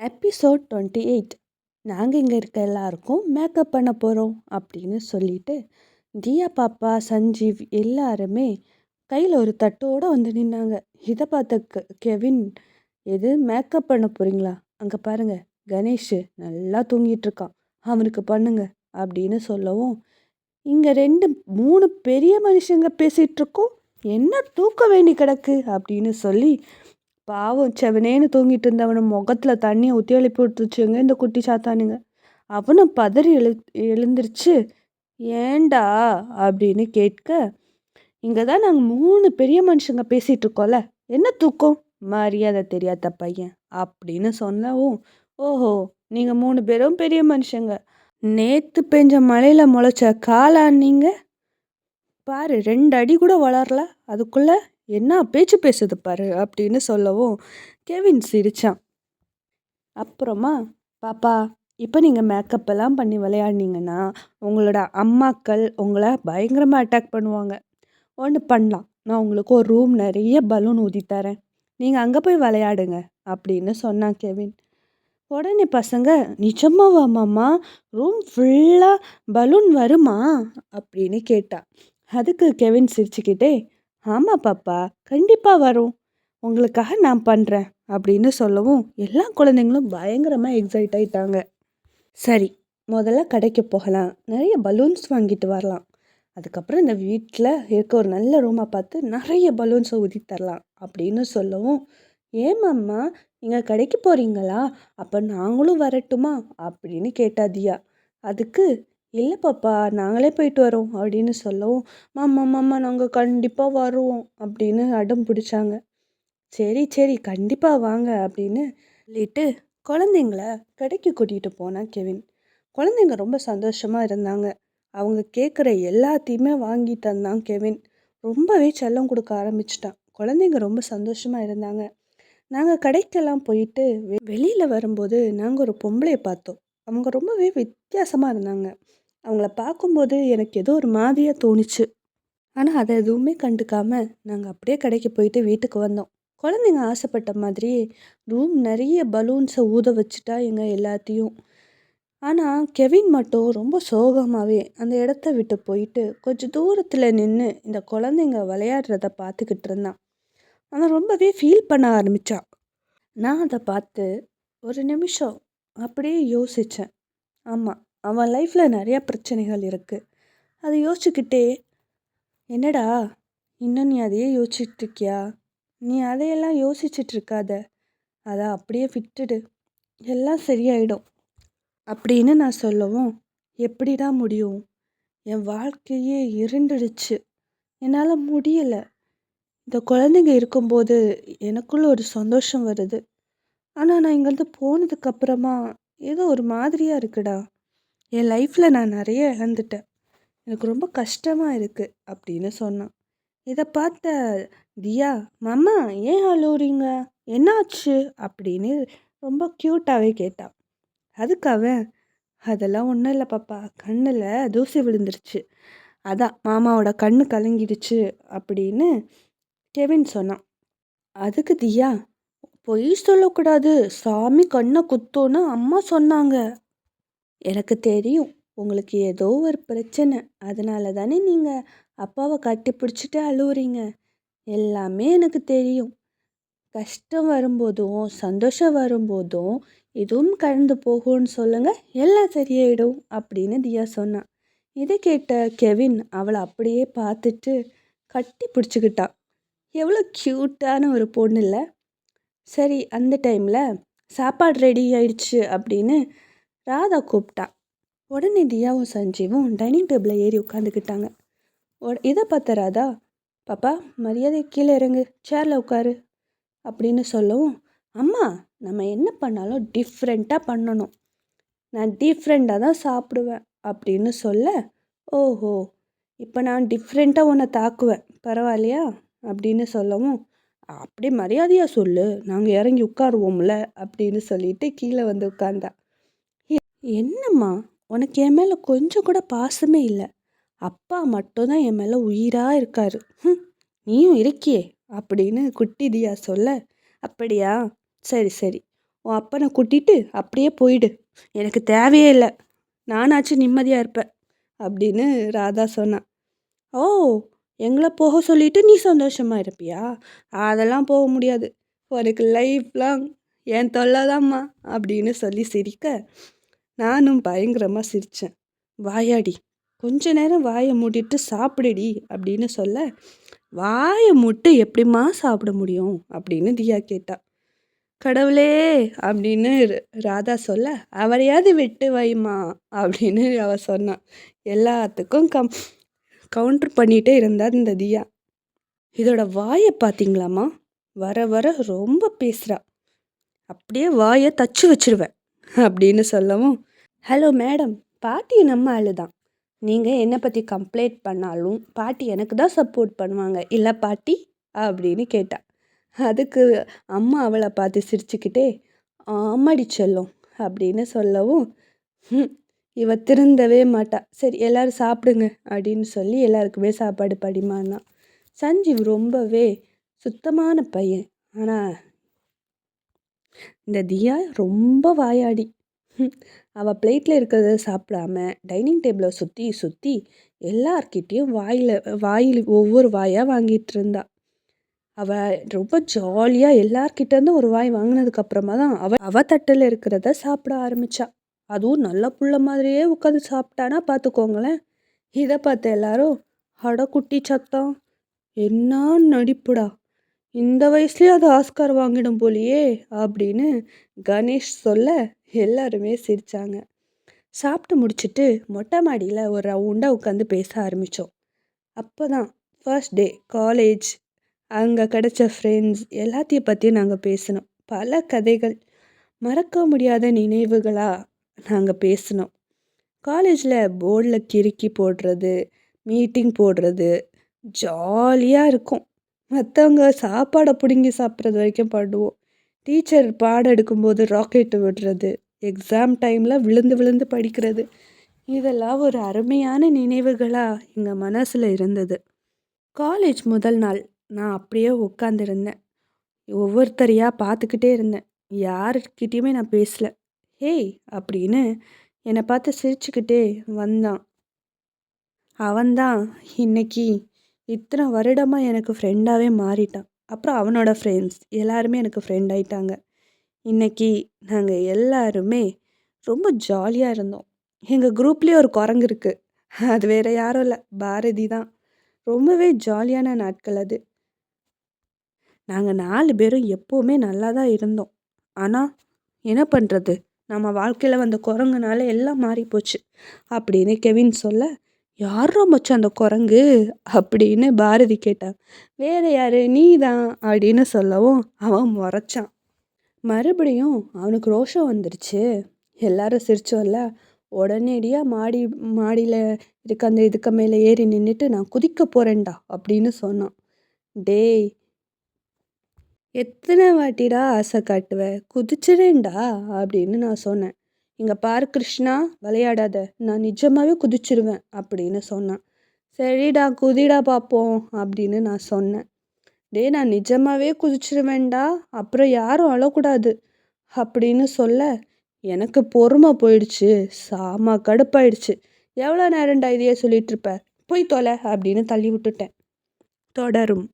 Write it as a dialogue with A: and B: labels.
A: Episode twenty eight நாங்கள் இங்கே இருக்க எல்லாருக்கும் மேக்கப் பண்ண போகிறோம் அப்படின்னு சொல்லிட்டு தியா பாப்பா சஞ்சீவ் எல்லாருமே கையில் ஒரு தட்டோடு வந்து நின்னாங்க. இதை பார்த்த கெ கெவின் எது மேக்கப் பண்ண போகிறீங்களா அங்கே பாருங்க கணேஷ் நல்லா தூங்கிட்டு இருக்கான். அவனுக்கு பண்ணுங்க அப்படின்னு சொல்லவும் இங்கே ரெண்டு மூணு பெரிய மனுஷங்க பேசிகிட்ருக்கோம் என்ன தூக்க வேண்டி கிடக்கு? அப்படின்னு சொல்லி பாவம் செவனேன்னு தூங்கிட்டு இருந்தவனை முகத்தில் தண்ணியை ஊற்றி எழுப்பி விட்டுருச்சுங்க இந்த குட்டி சாத்தானுங்க. அவனும் பதறி எழு எழுந்திருச்சு. ஏண்டா அப்படின்னு கேட்க இங்கே தான் நாங்கள் மூணு பெரிய மனுஷங்க பேசிகிட்டு இருக்கோம்ல என்ன தூக்கம்? மரியாதை தெரியாத பையன் அப்படின்னு சொன்னவும் ஓஹோ நீங்கள் மூணு பேரும் பெரிய மனுஷங்க. நேற்று பெஞ்ச மழையில் முளைச்ச காளான் நீங்கள் பாரு ரெண்டு அடி கூட வளரல அதுக்குள்ளே என்ன பேச்சு பேசுது பாரு அப்படின்னு சொல்லவும் கெவின் சிரிச்சான். அப்புறமா பாப்பா இப்போ நீங்கள் மேக்கப் எல்லாம் பண்ணி விளையாடினீங்கன்னா உங்களோட அம்மாக்கள் உங்களை பயங்கரமாக அட்டாக் பண்ணுவாங்க. ஒன்று பண்ணலாம். நான் உங்களுக்கு ஒரு ரூம் நிறைய பலூன் ஊதி தரேன். நீங்கள் அங்கே போய் விளையாடுங்க அப்படின்னு சொன்னான் கெவின். உடனே பசங்க நிஜமாவா மாமா? ரூம் ஃபுல்லாக பலூன் வருமா? அப்படின்னு கேட்டா. அதுக்கு கெவின் சிரிச்சுக்கிட்டே ஆமாம் பாப்பா கண்டிப்பாக வரும். உங்களுக்காக நான் பண்ணுறேன் அப்படின்னு சொல்லவும் எல்லா குழந்தைங்களும் பயங்கரமாக எக்ஸைட் ஆயிட்டாங்க. சரி முதல்ல கடைக்கு போகலாம். நிறைய பலூன்ஸ் வாங்கிட்டு வரலாம். அதுக்கப்புறம் இந்த வீட்டில் இருக்க ஒரு நல்ல ரூமாக பார்த்து நிறைய பலூன்ஸை ஊதி தரலாம் அப்படின்னு சொல்லவும் ஏமாம்மா நீங்கள் கடைக்கு போகிறீங்களா அப்போ நாங்களும் வரட்டுமா? அப்படின்னு கேட்டா தியா. அதுக்கு இல்லை பாப்பா நாங்களே போயிட்டு வரோம் அப்படின்னு சொல்லவும் மாமா மாமா நாங்கள் கண்டிப்பாக வருவோம் அப்படின்னு அடம் பிடிச்சாங்க. சரி சரி கண்டிப்பாக வாங்க அப்படின்னு சொல்லிட்டு குழந்தைங்கள கடைக்கு கூட்டிகிட்டு போனான் கெவின். குழந்தைங்க ரொம்ப சந்தோஷமாக இருந்தாங்க. அவங்க கேட்குற எல்லாத்தையுமே வாங்கி தந்தான் கெவின். ரொம்பவே செல்லம் கொடுக்க ஆரம்பிச்சிட்டான். குழந்தைங்க ரொம்ப சந்தோஷமாக இருந்தாங்க. நாங்கள் கடைக்கெல்லாம் போயிட்டு வெளியில் வரும்போது நாங்கள் ஒரு பொம்பளையை பார்த்தோம். அவங்க ரொம்பவே வித்தியாசமாக இருந்தாங்க. அவங்கள பார்க்கும்போது எனக்கு ஏதோ ஒரு மாதிரியாக தோணுச்சு. ஆனால் அதை எதுவுமே கண்டுக்காமல் நாங்கள் அப்படியே கடைக்கு போயிட்டு வீட்டுக்கு வந்தோம். குழந்தைங்க ஆசைப்பட்ட மாதிரியே ரூம் நிறைய பலூன்ஸை ஊத வச்சுட்டா எங்கள் எல்லாத்தையும். ஆனால் கெவின் மட்டும் ரொம்ப சோகமாகவே அந்த இடத்த விட்டு போயிட்டு கொஞ்சம் தூரத்தில் நின்று இந்த குழந்தைங்க விளையாடுறத பார்த்துக்கிட்டு இருந்தான். அவன் ரொம்பவே ஃபீல் பண்ண ஆரம்பித்தான் நான் அதை பார்த்து ஒரு நிமிஷம். அப்படியே யோசித்தேன் ஆமாம் அவன் லைஃப்பில் நிறையா பிரச்சனைகள் இருக்குது அதை யோசிச்சுக்கிட்டே என்னடா இன்னும் நீ அதையே யோசிச்சுட்ருக்கியா நீ அதையெல்லாம் யோசிச்சிட்ருக்காத அதை அப்படியே விட்டுடு. எல்லாம் சரியாயிடும். அப்படின்னு நான் சொல்லவும் எப்படிடா முடியும்? என் வாழ்க்கையே இருண்டுடுச்சு. என்னால் முடியலை. இந்த குழந்தைங்க இருக்கும்போது எனக்குள்ள ஒரு சந்தோஷம் வருது. ஆனால் நான் இங்கேருந்து போனதுக்கப்புறமா ஏதோ ஒரு மாதிரியாக இருக்குடா. என் லைஃப்பில் நான் நிறைய இழந்துட்டேன். எனக்கு ரொம்ப கஷ்டமாக இருக்குது அப்படின்னு சொன்னான். இதை பார்த்த தியா மாமா ஏன் அழுவுறீங்க? என்னாச்சு? அப்படின்னு ரொம்ப க்யூட்டாகவே கேட்டான் அதுக்கு அவன் அதெல்லாம் ஒன்றும் இல்லை பாப்பா கண்ணில் தூசி விழுந்துருச்சு. அதான் மாமாவோட கண்ணு கலங்கிடுச்சு. அப்படின்னு கெவின் சொன்னான். அதுக்கு தியா பொய் சொல்லக்கூடாது. சாமி கண்ணை குத்தோன்னு அம்மா சொன்னாங்க. எனக்கு தெரியும். உங்களுக்கு ஏதோ ஒரு பிரச்சனை. அதனால தானே நீங்கள் அப்பாவை கட்டி பிடிச்சிட்டு அழுவுறீங்க. எல்லாமே எனக்கு தெரியும். கஷ்டம் வரும்போதும் சந்தோஷம் வரும்போதும் இதுவும் கடந்து போகும்னு சொல்லுங்க எல்லாம் சரியாயிடும் அப்படின்னு தியா சொன்னான் இதை கேட்ட கெவின் அவளை அப்படியே பார்த்துட்டு கட்டி பிடிச்சிக்கிட்டான் எவ்வளோ க்யூட்டான ஒரு பொண்ணு இல்லை சரி அந்த டைமில் சாப்பாடு ரெடி ஆயிடுச்சு அப்படின்னு ராதா கூப்பிட்டா. உடனே தியாவும் சஞ்சீவும் டைனிங் டேபிளில் ஏறி உட்காந்துக்கிட்டாங்க இதை பார்த்த ராதா பாப்பா மரியாதை கீழே இறங்கு சேரில் உட்காரு அப்படின்னு சொல்லவும் அம்மா நம்ம என்ன பண்ணாலும் டிஃப்ரெண்ட்டாக பண்ணணும். நான் டிஃப்ரெண்ட்டாக தான் சாப்பிடுவேன் அப்படின்னு சொல்ல ஓஹோ இப்போ நான் டிஃப்ரெண்ட்டாக உன்னை தாக்குவேன் பரவாயில்லையா? அப்படின்னு சொல்லவும் அப்படியே மரியாதையாக சொல்லு நாங்கள் இறங்கி உட்காருவோம்ல அப்படின்னு சொல்லிட்டு கீழே வந்து உட்காந்தா என்னம்மா? உனக்கு என் மேலே கொஞ்சம் கூட பாசமே இல்லை. அப்பா மட்டும்தான் என் மேலே உயிராக இருக்கார். ம் நீயும் இருக்கியே அப்படின்னு குட்டி தியா சொல்ல அப்படியா? சரி சரி. உன் அப்பனை கூட்டிட்டு அப்படியே போயிடு. எனக்கு தேவையே இல்லை. நானாச்சும் நிம்மதியாக இருப்பேன். அப்படின்னு ராதா சொன்னான் ஓ எங்களை போக சொல்லிட்டு நீ சந்தோஷமா இருப்பியா? அதெல்லாம் போக முடியாது. உனக்கு லைஃப் லாங் என் தொல்லைதாம்மா. அப்படின்னு சொல்லி சிரிக்க நானும் பயங்கரமாக சிரித்தேன் வாயாடி கொஞ்ச நேரம் வாயை மூடிட்டு சாப்பிடுடி அப்படின்னு சொல்ல வாயை மூட்டு எப்படிம்மா சாப்பிட முடியும்? அப்படின்னு தியா கேட்டா. கடவுளே அப்படின்னு ராதா சொல்ல அவரையாவது விட்டு வைமா அப்படின்னு அவ சொன்னான் எல்லாத்துக்கும் கம் கவுண்டர் பண்ணிகிட்டே இருந்தார் இந்த தியா. இதோட வாயை பார்த்தீங்களாம்மா வர வர ரொம்ப பேசுகிறா அப்படியே வாயை தச்சு வச்சிருவேன். அப்படின்னு சொல்லவும் ஹலோ மேடம் பாட்டி நம்ம ஆளு தான் நீங்கள் என்னை பற்றி கம்ப்ளைண்ட் பண்ணாலும் பாட்டி எனக்கு தான் சப்போர்ட் பண்ணுவாங்க. இல்லை பாட்டி? அப்படின்னு கேட்டா. அதுக்கு அம்மா அவளை பார்த்து சிரிச்சுக்கிட்டே ஆமாடி செல்லும் அப்படின்னு சொல்லவும் இவ திருந்தவே மாட்டா. சரி எல்லோரும் சாப்பிடுங்க அப்படின்னு சொல்லி எல்லாருக்குமே சாப்பாடு பரிமாறினான் சஞ்சீவ் ரொம்பவே சுத்தமான பையன். ஆனால் இந்த தியா ரொம்ப வாயாடி. அவள் பிளேட்டில் இருக்கிறத சாப்பிடாம டைனிங் டேபிளை சுற்றி சுற்றி எல்லார்கிட்டேயும் வாயில் வாயில் ஒவ்வொரு வாயாக வாங்கிட்டு இருந்தா. அவள் ரொம்ப ஜாலியாக எல்லார்கிட்டேருந்து ஒரு வாய் வாங்கினதுக்கப்புறமா தான் அவள் அவ தட்டில் இருக்கிறத சாப்பிட ஆரம்பித்தா அதுவும் நல்ல புள்ள மாதிரியே உட்காந்து சாப்பிட்டானா பார்த்துக்கோங்களேன் இதை பார்த்த எல்லாரும் அட குட்டி சத்தம் என்ன நடிப்புடா? இந்த வயசுலேயே அது ஆஸ்கார் வாங்கிடும் போலியே அப்படின்னு கணேஷ் சொல்ல எல்லாருமே சிரித்தாங்க சாப்பிட்டு முடிச்சிட்டு மொட்டை மாடியில் ஒரு ரவுண்டாக உட்காந்து பேச ஆரம்பித்தோம் அப்போ தான் ஃபர்ஸ்ட் டே காலேஜ் அங்கே கிடச்ச ஃப்ரெண்ட்ஸ் எல்லாத்தையும் பற்றியும் நாங்கள் பேசினோம். பல கதைகள் மறக்க முடியாத நினைவுகளாக நாங்கள் பேசினோம். காலேஜில் போர்டில் கிறுக்கி போடுறது மீட்டிங் போடுறது ஜாலியாக இருக்கும். மற்றவங்க சாப்பாடை பிடுங்கி சாப்பிட்றது வரைக்கும் பாடுவோம். டீச்சர் பாடம் எடுக்கும்போது ராக்கெட்டு விடுறது எக்ஸாம் டைமில் விழுந்து விழுந்து படிக்கிறது. இதெல்லாம் ஒரு அருமையான நினைவுகளாக எங்கள் மனசில் இருந்தது. காலேஜ் முதல் நாள் நான் அப்படியே உட்காந்துருந்தேன் ஒவ்வொருத்தரையாக பார்த்துக்கிட்டே இருந்தேன். யாருக்கிட்டேயுமே நான் பேசல. ஹேய் அப்படின்னு என்னை பார்த்து சிரிச்சுக்கிட்டே வந்தான். அவன்தான் இன்னைக்கு இத்தனை வருடமாக எனக்கு ஃப்ரெண்டாகவே மாறிட்டான். அப்புறம் அவனோட ஃப்ரெண்ட்ஸ் எல்லாருமே எனக்கு ஃப்ரெண்ட் ஆயிட்டாங்க. இன்னைக்கு நாங்கள் எல்லாருமே ரொம்ப ஜாலியாக இருந்தோம். எங்கள் குரூப்லேயே ஒரு குரங்கு இருக்குது அது வேறு யாரும் இல்லை. பாரதி தான். ரொம்பவே ஜாலியான நாட்கள் அது. நாங்கள் நாலு பேரும் எப்போவுமே நல்லா தான் இருந்தோம். ஆனால் என்ன பண்ணுறது நம்ம வாழ்க்கையில் வந்த குரங்குனால எல்லாம் மாறி போச்சு அப்படின்னு கெவின் சொல்ல யாரா மச்சான் அந்த குரங்கு? அப்படின்னு பாரதி கேட்டான் வேற யாரு? நீ தான் அப்படின்னு சொல்லவும் அவன் முறைச்சான். மறுபடியும் அவனுக்கு ரோஷம் வந்துருச்சு. எல்லாரும் சிரிச்சோம்ல. உடனடியாக மாடி மாடியில் இருக்க அந்த இதுக்கு மேலே ஏறி நின்றுட்டு நான் குதிக்க போகிறேன்டா அப்படின்னு சொன்னான். டேய் எத்தனை வாட்டிடா ஆசை காட்டுவ? குதிச்சிடேன்டா அப்படின்னு நான் சொன்னேன். இங்கே பாரு கிருஷ்ணா விளையாடாத. நான் நிஜமாவே குதிச்சிருவேன் அப்படின்னு சொன்னான். சரிடா குதிடா பார்ப்போம் அப்படின்னு நான் சொன்னேன். டேய் நான் நிஜமாவே குதிச்சிருவேன்டா அப்புறம் யாரும் அழக்கூடாது அப்படின்னு சொல்ல எனக்கு பொறுமை போயிடுச்சு சாமா கடுப்பாயிடுச்சு. எவ்வளோ நேரம்டா இதையே சொல்லிட்டு இருப்ப? போய் தொலை அப்படின்னு தள்ளி விட்டுட்டேன். தொடரும்.